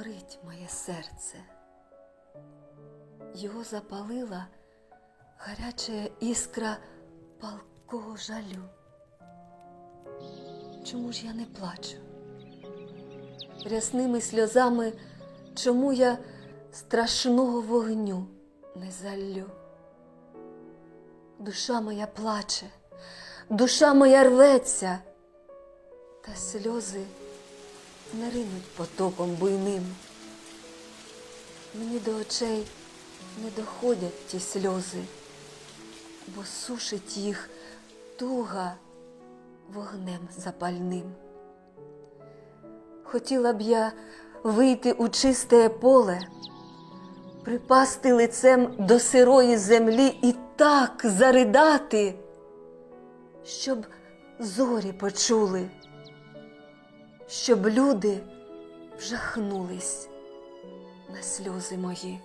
горить моє серце. Його запалила гаряча іскра палкого жалю. Чому ж я не плачу? Рясними сльозами, чому я страшного вогню не заллю? Душа моя плаче, душа моя рветься, та сльози не ринуть потоком буйним. Мені до очей не доходять ті сльози, бо сушить їх туга вогнем запальним. Хотіла б я вийти у чисте поле, припасти лицем до сирої землі і так заридати, щоб зорі почули, щоб люди вжахнулись на сльози мої.